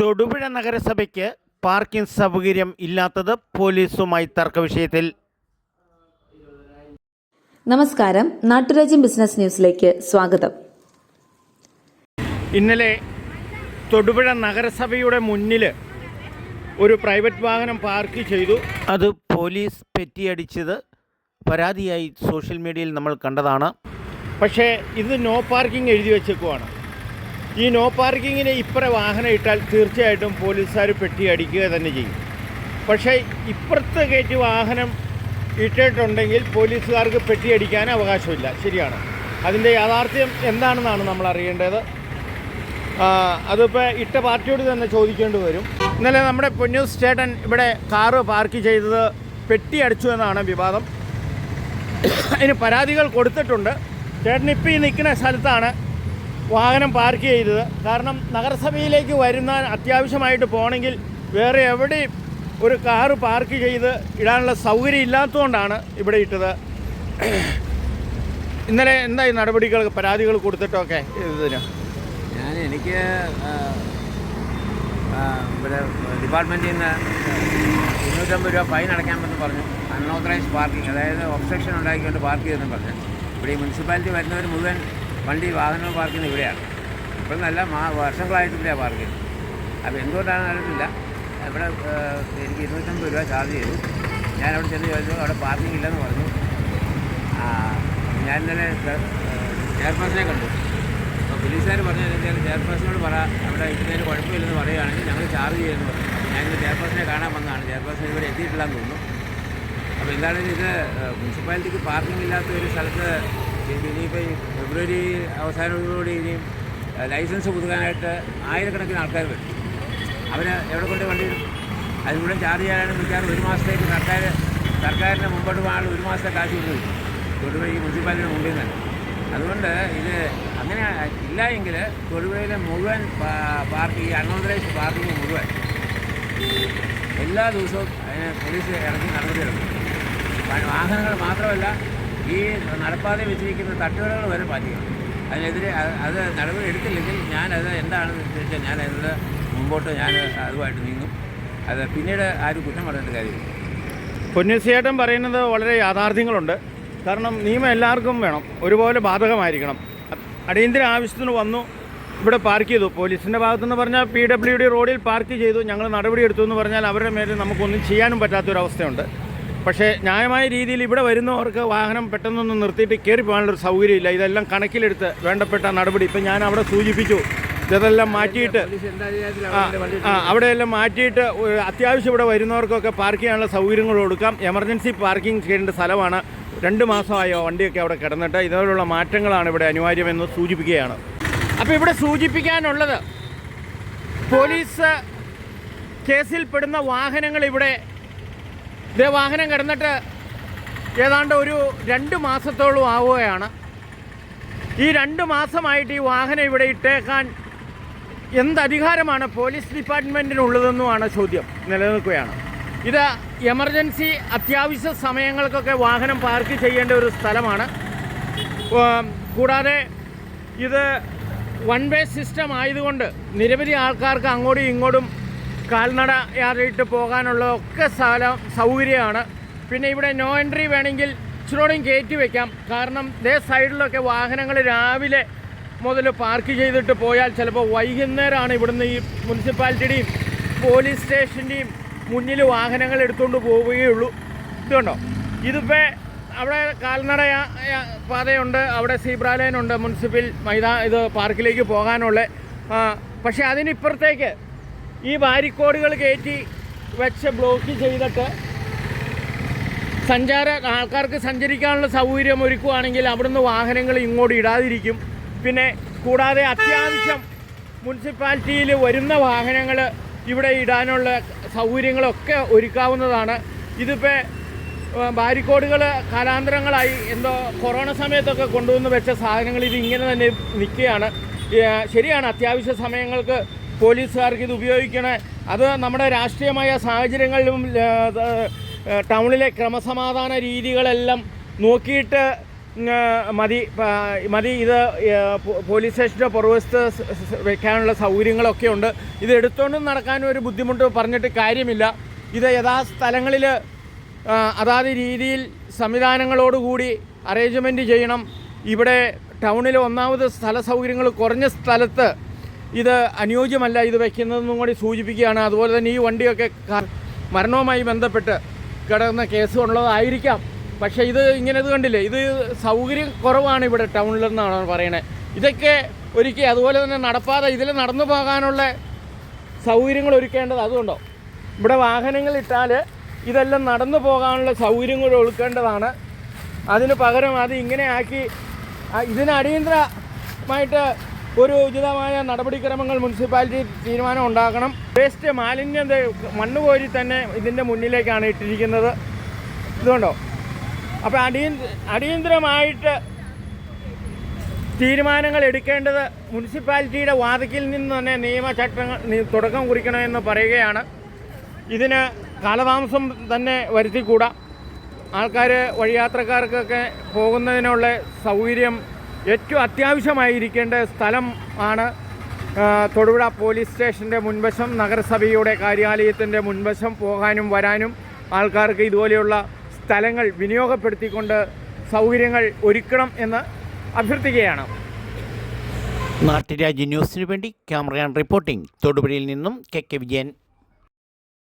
തൊടുപുഴ നഗരസഭയ്ക്ക് പാർക്കിംഗ് സൗകര്യം ഇല്ലാത്തത് പോലീസുമായി തർക്കവിഷയത്തിൽ. നമസ്കാരം. നാട്ടുരാജ്യം ബിസിനസ് ന്യൂസിലേക്ക് സ്വാഗതം. ഇന്നലെ തൊടുപുഴ നഗരസഭയുടെ മുന്നിൽ ഒരു പ്രൈവറ്റ് വാഹനം പാർക്ക് ചെയ്തു. അത് പോലീസ് പെറ്റിയടിച്ചത് പരാതിയായി സോഷ്യൽ മീഡിയയിൽ നമ്മൾ കണ്ടതാണ്. പക്ഷേ ഇത് നോ പാർക്കിംഗ് എഴുതി വെച്ചേക്കുവാണ്. ഈ നോ പാർക്കിങ്ങിന് ഇപ്പുറം വാഹനം ഇട്ടാൽ തീർച്ചയായിട്ടും പോലീസുകാർ പെട്ടി അടിക്കുക തന്നെ ചെയ്യും. പക്ഷേ ഇപ്പുറത്ത് കയറ്റി വാഹനം ഇട്ടിട്ടുണ്ടെങ്കിൽ പോലീസുകാർക്ക് പെട്ടി അടിക്കാൻ അവകാശമില്ല. ശരിയാണ്. അതിന്റെ യാഥാർത്ഥ്യം എന്താണെന്നാണ് നമ്മൾ അറിയേണ്ടത്. അതിപ്പോൾ ഇട്ട പാർട്ടിയോട് തന്നെ ചോദിക്കേണ്ടി വരും. ഇന്നലെ നമ്മുടെ പൊന്നൂസ് ചേട്ടൻ ഇവിടെ കാറ് പാർക്ക് ചെയ്തത് പെട്ടി അടിച്ചു എന്നാണ് വിവാദം. അതിന് പരാതികൾ കൊടുത്തിട്ടുണ്ട്. ചേട്ടൻ ഇപ്പോൾ ഈ നിൽക്കുന്ന സ്ഥലത്താണ് വാഹനം പാർക്ക് ചെയ്തത്. കാരണം നഗരസഭയിലേക്ക് വരുന്ന അത്യാവശ്യമായിട്ട് പോകണമെങ്കിൽ വേറെ എവിടെയും ഒരു കാറ് പാർക്ക് ചെയ്ത് ഇടാനുള്ള സൗകര്യം ഇല്ലാത്തതുകൊണ്ടാണ് ഇവിടെ ഇട്ടത്. ഇന്നലെ എന്തായി നടപടികൾ പരാതികൾ കൊടുത്തിട്ടൊക്കെ ഇതിന്? ഞാൻ എനിക്ക് ഇവിടെ ഡിപ്പാർട്ട്മെന്റിൽ നിന്ന് ഇരുന്നൂറ്റമ്പത് രൂപ ഫൈൻ അടയ്ക്കാമെന്ന് പറഞ്ഞു. അൺഓത്തറൈസ്ഡ് പാർക്കിംഗ് അതായത് ഒബ്സ്ട്രക്ഷൻ ഉണ്ടാക്കിക്കൊണ്ട് പാർക്ക് ചെയ്തെന്ന് പറഞ്ഞു. ഇവിടെ ഈ മുനിസിപ്പാലിറ്റി വരുന്നവർ മുഴുവൻ വണ്ടി വാഹനങ്ങൾ പാർക്ക് ചെയ്യുന്നത് ഇവിടെയാണ്. ഇപ്പം നല്ല മാ വർഷങ്ങളായിട്ട് ഇവിടെയാണ് പാർക്ക് ചെയ്യുന്നത്. അപ്പോൾ എന്തുകൊണ്ടാണെന്ന് അറിയത്തില്ല. ഇവിടെ എനിക്ക് ഇരുന്നൂറ്റമ്പത് രൂപ ചാർജ് ചെയ്തു. ഞാൻ അവിടെ ചെന്ന് ചോദിച്ചു അവിടെ പാർക്കിംഗ് ഇല്ലെന്ന് പറഞ്ഞു. ഞാൻ ഇന്നലെ ചെയർപേഴ്സണെ കണ്ടു. അപ്പോൾ പോലീസുകാർ പറഞ്ഞത് എന്താ ചെയർപേഴ്സണോട് പറ. അവിടെ ഇതിനൊരു കുഴപ്പമില്ലെന്ന് പറയുകയാണെങ്കിൽ ഞങ്ങൾ ചാർജ് ചെയ്യുമെന്ന് പറഞ്ഞു. അപ്പോൾ ഞാൻ ചെയർപേഴ്സണെ കാണാൻ വന്നതാണ്. ചെയർപേഴ്സൺ ഇവിടെ എത്തിയിട്ടില്ലെന്ന് തോന്നുന്നു. അപ്പോൾ എന്താണെങ്കിലും ഇത് മുനിസിപ്പാലിറ്റിക്ക് പാർക്കിംഗ് ഇല്ലാത്ത ഒരു സ്ഥലത്ത് ഇനിയിപ്പോൾ ഫെബ്രുവരി അവസാനത്തോടുകൂടി ഇനിയും ലൈസൻസ് പുതുക്കാനായിട്ട് ആയിരക്കണക്കിന് ആൾക്കാർ വരും. അവർ എവിടെ കൊണ്ട് വണ്ടി ഇടും? അത് മുഴുവൻ ചാർജ് ചെയ്യാനാണ് മിക്കവാറും ഒരു മാസത്തേക്ക് സർക്കാർ സർക്കാരിന്റെ മുമ്പോട്ട് പോകാനുള്ള ഒരു മാസത്തെ കാശ് കൊണ്ട് വരും. തൊടുപുഴ ഈ മുനിസിപ്പാലിറ്റിയുടെ മുമ്പിൽ നിന്ന്. അതുകൊണ്ട് ഇത് അങ്ങനെ ഇല്ല എങ്കിൽ തൊടുപുഴയിലെ മുഴുവൻ പാർക്ക് ഈ അൺഓതറൈസ്ഡ് പാർക്കിങ് മുഴുവൻ എല്ലാ ദിവസവും അതിന് പോലീസ് ഇറങ്ങി നടപടിയെടുക്കും വാഹനങ്ങൾ മാത്രമല്ല ഈ നടപ്പാതെ വെച്ചിരിക്കുന്ന തട്ടുകടകൾ വരെ പാലിക്കണം. അതിനെതിരെ അത് നടപടി എടുത്തില്ലെങ്കിൽ ഞാനത് എന്താണെന്ന് വെച്ചാൽ ഞാൻ അതിൽ മുമ്പോട്ട് ഞാൻ അതുമായിട്ട് നീങ്ങും. അത് പിന്നീട് ആരും കുറ്റം പറയേണ്ട കാര്യമില്ല. പൊന്നൂസിയേട്ടൻ പറയുന്നത് വളരെ യാഥാർത്ഥ്യങ്ങളുണ്ട്. കാരണം നിയമം എല്ലാവർക്കും വേണം. ഒരുപോലെ ബാധകമായിരിക്കണം. അടിയന്തര ആവശ്യത്തിന് വന്നു ഇവിടെ പാർക്ക് ചെയ്തു. പോലീസിന്റെ ഭാഗത്തുനിന്ന് പറഞ്ഞാൽ പി ഡബ്ല്യു ഡി റോഡിൽ പാർക്ക് ചെയ്തു. ഞങ്ങൾ നടപടിയെടുത്തു എന്ന് പറഞ്ഞാൽ അവരുടെ മേലെ നമുക്കൊന്നും ചെയ്യാനും പറ്റാത്തൊരവസ്ഥയുണ്ട്. പക്ഷേ ന്യായമായ രീതിയിൽ ഇവിടെ വരുന്നവർക്ക് വാഹനം പെട്ടെന്നൊന്നും നിർത്തിയിട്ട് കയറി പോകാനുള്ളൊരു സൗകര്യമില്ല. ഇതെല്ലാം കണക്കിലെടുത്ത് വേണ്ടപ്പെട്ട നടപടി ഇപ്പം ഞാൻ അവിടെ സൂചിപ്പിച്ചു. ഇതെല്ലാം മാറ്റിയിട്ട് അവിടെയെല്ലാം മാറ്റിയിട്ട് അത്യാവശ്യം ഇവിടെ വരുന്നവർക്കൊക്കെ പാർക്ക് ചെയ്യാനുള്ള സൗകര്യങ്ങൾ കൊടുക്കാം. എമർജൻസി പാർക്കിംഗ് ചെയ്യേണ്ട സ്ഥലമാണ്. രണ്ട് മാസമായോ വണ്ടിയൊക്കെ അവിടെ കിടന്നിട്ട് ഇതുപോലുള്ള മാറ്റങ്ങളാണ് ഇവിടെ അനിവാര്യമെന്ന് സൂചിപ്പിക്കുകയാണ്. അപ്പോൾ ഇവിടെ സൂചിപ്പിക്കാനുള്ളത് പോലീസ് കേസിൽപ്പെടുന്ന വാഹനങ്ങൾ ഇവിടെ ഇതേ വാഹനം കിടന്നിട്ട് ഏതാണ്ട് ഒരു രണ്ട് മാസത്തോളം ആവുകയാണ്. ഈ രണ്ട് മാസമായിട്ട് ഈ വാഹനം ഇവിടെ ഇട്ടേക്കാൻ എന്തധികാരമാണ് പോലീസ് ഡിപ്പാർട്ട്മെന്റിനുള്ളതെന്നുമാണ് ചോദ്യം നിലനിൽക്കുകയാണ്. ഇത് എമർജൻസി അത്യാവശ്യ സമയങ്ങൾക്കൊക്കെ വാഹനം പാർക്ക് ചെയ്യേണ്ട ഒരു സ്ഥലമാണ്. കൂടാതെ ഇത് വൺ വേ സിസ്റ്റം ആയതുകൊണ്ട് നിരവധി ആൾക്കാർക്ക് അങ്ങോട്ടും ഇങ്ങോട്ടും കാൽനട യാത്രയിട്ട് പോകാനുള്ള ഒക്കെ സ്ഥലം സൗകര്യമാണ്. പിന്നെ ഇവിടെ നോ എൻട്രി വേണമെങ്കിൽ ഇച്ചിരോടും കയറ്റി വെക്കാം. കാരണം ഇതേ സൈഡിലൊക്കെ വാഹനങ്ങൾ രാവിലെ മുതൽ പാർക്ക് ചെയ്തിട്ട് പോയാൽ ചിലപ്പോൾ വൈകുന്നേരമാണ് ഇവിടുന്ന് ഈ മുനിസിപ്പാലിറ്റിയുടെയും പോലീസ് സ്റ്റേഷന്റെയും മുന്നിൽ വാഹനങ്ങൾ എടുത്തുകൊണ്ട് പോവുകയുള്ളൂ ഇതുണ്ടോ ഇതിപ്പോൾ അവിടെ കാൽനട പാതയുണ്ട് അവിടെ സീബ്ര ലൈൻ ഉണ്ട് മുനിസിപ്പൽ മൈതാ ഇത് പാർക്കിലേക്ക് പോകാനുള്ള. പക്ഷേ അതിനിപ്പുറത്തേക്ക് ഈ ബാരിക്കോഡുകൾ കയറ്റി വെച്ച് ബ്ലോക്ക് ചെയ്തിട്ട് സഞ്ചാര ആൾക്കാർക്ക് സഞ്ചരിക്കാനുള്ള സൗകര്യം ഒരുക്കുകയാണെങ്കിൽ അവിടുന്ന് വാഹനങ്ങൾ ഇങ്ങോട്ട് ഇടാതിരിക്കും. പിന്നെ കൂടാതെ അത്യാവശ്യം മുനിസിപ്പാലിറ്റിയിൽ വരുന്ന വാഹനങ്ങൾ ഇവിടെ ഇടാനുള്ള സൗകര്യങ്ങളൊക്കെ ഒരുക്കാവുന്നതാണ്. ഇതിപ്പോൾ ബാരിക്കോഡുകൾ കാലാന്തരങ്ങളായി എന്തോ കൊറോണ സമയത്തൊക്കെ കൊണ്ടുവന്ന് വെച്ച സാധനങ്ങൾ ഇത് ഇങ്ങനെ തന്നെ നിൽക്കുകയാണ്. ശരിയാണ് അത്യാവശ്യ സമയങ്ങൾക്ക് പോലീസുകാർക്ക് ഇത് ഉപയോഗിക്കണേ. അത് നമ്മുടെ രാഷ്ട്രീയമായ സാഹചര്യങ്ങളിലും ടൗണിലെ ക്രമസമാധാന രീതികളെല്ലാം നോക്കിയിട്ട് മതി മതി ഇത് പോലീസ് സ്റ്റേഷന്റെ പുറവശത്ത് വെക്കാനുള്ള സൗകര്യങ്ങളൊക്കെ ഉണ്ട്. ഇത് എടുത്തുകൊണ്ടും നടക്കാനും ഒരു ബുദ്ധിമുട്ട് പറഞ്ഞിട്ട് കാര്യമില്ല. ഇത് യഥാ സ്ഥലങ്ങളിൽ അതാത് രീതിയിൽ സംവിധാനങ്ങളോടുകൂടി അറേഞ്ച്മെന്റ് ചെയ്യണം. ഇവിടെ ടൗണിൽ ഒന്നാമത് സ്ഥല സൗകര്യങ്ങൾ കുറഞ്ഞ സ്ഥലത്ത് ഇത് അനുയോജ്യമല്ല ഇത് വയ്ക്കുന്നതെന്നും കൂടി സൂചിപ്പിക്കുകയാണ്. അതുപോലെ തന്നെ ഈ വണ്ടിയൊക്കെ മരണവുമായി ബന്ധപ്പെട്ട് കിടന്ന കേസ് ഉള്ളതായിരിക്കാം പക്ഷേ ഇത് ഇങ്ങനെ ഇത് കണ്ടില്ലേ? ഇത് സൗകര്യം കുറവാണ് ഇവിടെ ടൗണിലെന്നാണ് പറയണത് ഇതൊക്കെ ഒരുക്കി അതുപോലെ തന്നെ നടപ്പാതെ ഇതിൽ നടന്നു പോകാനുള്ള സൗകര്യങ്ങൾ ഒരുക്കേണ്ടത് അതുകൊണ്ടോ? ഇവിടെ വാഹനങ്ങൾ ഇട്ടാൽ ഇതെല്ലാം നടന്നു പോകാനുള്ള സൗകര്യങ്ങൾ ഒഴുക്കേണ്ടതാണ് അതിന് പകരം അത് ഇങ്ങനെ ആക്കി ഇതിന് അടിയന്തരമായിട്ട് ഒരു ഉചിതമായ നടപടിക്രമങ്ങൾ മുനിസിപ്പാലിറ്റി തീരുമാനം ഉണ്ടാക്കണം. വേസ്റ്റ് മാലിന്യം മണ്ണ് കോരി തന്നെ ഇതിന്റെ മുന്നിലേക്കാണ് ഇട്ടിരിക്കുന്നത്. ഇതുകൊണ്ടോ? അപ്പോൾ അടിയ അടിയന്തരമായിട്ട് തീരുമാനങ്ങൾ എടുക്കേണ്ടത് മുനിസിപ്പാലിറ്റിയുടെ വാതിക്കിൽ നിന്ന് തന്നെ നിയമചട്ടങ്ങൾ തുടക്കം കുറിക്കണമെന്ന് പറയുകയാണ്. ഇതിന് കാലതാമസം തന്നെ വരുത്തിക്കൂടാ. ആൾക്കാർ വഴിയാത്രക്കാർക്കൊക്കെ പോകുന്നതിനുള്ള സൗകര്യം ഏറ്റവും അത്യാവശ്യമായിരിക്കേണ്ട സ്ഥലം ആണ് തൊടുപുഴ പോലീസ് സ്റ്റേഷന്റെ മുൻവശം നഗരസഭയുടെ കാര്യാലയത്തിന്റെ മുൻവശം പോകാനും വരാനും ആൾക്കാർക്ക് ഇതുപോലെയുള്ള സ്ഥലങ്ങൾ വിനിയോഗപ്പെടുത്തിക്കൊണ്ട് സൗകര്യങ്ങൾ ഒരുക്കണം എന്ന് അഭ്യർത്ഥിക്കുകയാണ്. നാട്ടുരാജ്യ ന്യൂസിനു വേണ്ടി ക്യാമറയാൻ റിപ്പോർട്ടിംഗ്. തൊടുപുഴയിൽ നിന്നും കെ കെ വിജയൻ.